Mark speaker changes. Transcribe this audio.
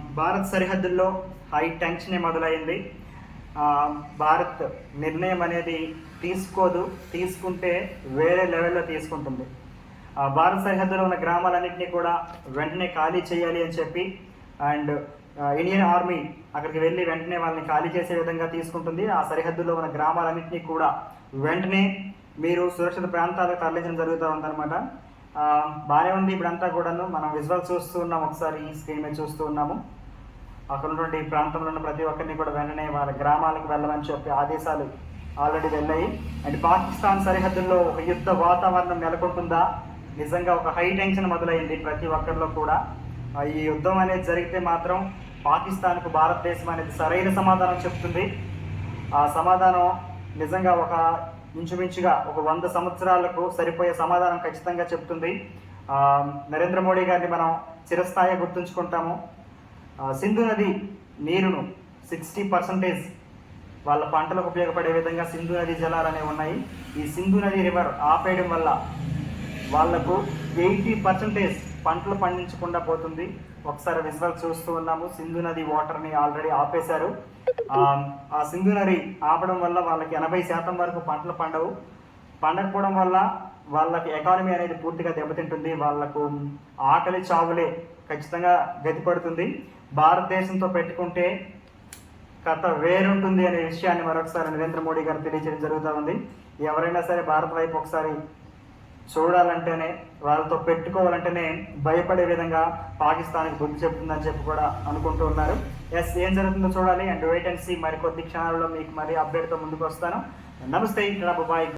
Speaker 1: భారత్ సరిహద్దుల్లో హై టెన్షనే మొదలైంది. భారత్ నిర్ణయం అనేది తీసుకోదు తీసుకుంటే వేరే లెవెల్లో తీసుకుంటుంది. ఆ, భారత్ సరిహద్దులో ఉన్న గ్రామాలన్నింటినీ కూడా వెంటనే ఖాళీ చేయాలి అని చెప్పి అండ్ ఇండియన్ ఆర్మీ అక్కడికి వెళ్ళి వెంటనే వాళ్ళని ఖాళీ చేసే విధంగా తీసుకుంటుంది. ఆ సరిహద్దులో ఉన్న గ్రామాలన్నింటినీ కూడా వెంటనే మీరు సురక్షిత ప్రాంతాలకు తరలించడం జరుగుతూ ఉందన్నమాట. బాగానే ఉంది ఇప్పుడంతా కూడాను. మనం విజువల్ చూస్తూ ఉన్నాం ఒకసారి ఈ స్క్రీన్ మీద చూస్తూ ఉన్నాము. అక్కడ ఉన్నటువంటి ప్రాంతంలో ఉన్న ప్రతి ఒక్కరిని కూడా వెంటనే వాళ్ళ గ్రామాలకు వెళ్ళమని చెప్పి ఆదేశాలు ఆల్రెడీ వెళ్ళాయి. అండ్ పాకిస్తాన్ సరిహద్దుల్లో ఒక యుద్ధ వాతావరణం నెలకొంటుందా? నిజంగా ఒక హై టెన్షన్ మొదలైంది ప్రతి ఒక్కరిలో కూడా. ఈ యుద్ధం అనేది జరిగితే మాత్రం పాకిస్తాన్కు భారతదేశం అనేది సరైన సమాధానం చెప్తుంది. ఆ సమాధానం నిజంగా ఒక ఇంచుమించుగా ఒక వంద సంవత్సరాలకు సరిపోయే సమాధానం ఖచ్చితంగా చెప్తుంది నరేంద్ర మోడీ గారిని మనం చిరస్థాయి గుర్తుంచుకుంటాము. సింధు నది నీరును సిక్స్టీ పర్సెంటేజ్ వాళ్ళ పంటలకు ఉపయోగపడే విధంగా సింధు నది జలాలు అనేవి ఉన్నాయి. ఈ సింధు నది రివర్ ఆపేయడం వల్ల వాళ్ళకు ఎయిటీ పర్సెంటేజ్ పంటలు పండించకుండా పోతుంది. ఒకసారి విజువల్ చూస్తూ ఉన్నాము. సింధు నది వాటర్ని ఆల్రెడీ ఆపేశారు. ఆ, సింధు నది ఆపడం వల్ల వాళ్ళకి ఎనభై శాతం వరకు పంటలు పండవు. పండకపోవడం వల్ల వాళ్ళకి ఎకానమీ అనేది పూర్తిగా దెబ్బతింటుంది. వాళ్ళకు ఆకలి చావులే ఖచ్చితంగా గతిపడుతుంది భారతదేశంతో పెట్టుకుంటే కథ వేరుంటుంది అనే విషయాన్ని మరొకసారి నరేంద్ర మోడీ గారు తెలియజేయడం జరుగుతూ ఉంది. ఎవరైనా సరే భారత్ వైపు ఒకసారి చూడాలంటేనే వాళ్ళతో పెట్టుకోవాలంటేనే భయపడే విధంగా పాకిస్తాన్కి బుద్ధి చెప్తుందని చెప్పి కూడా అనుకుంటూ ఉన్నారు. ఎస్ ఏం జరుగుతుందో చూడాలి. అండ్ వెయిట్ అండ్ సీ మరి కొద్ది క్షణాలలో మీకు మరి అప్డేట్తో ముందుకు వస్తాను నమస్తే ఇక్కడ బాయ్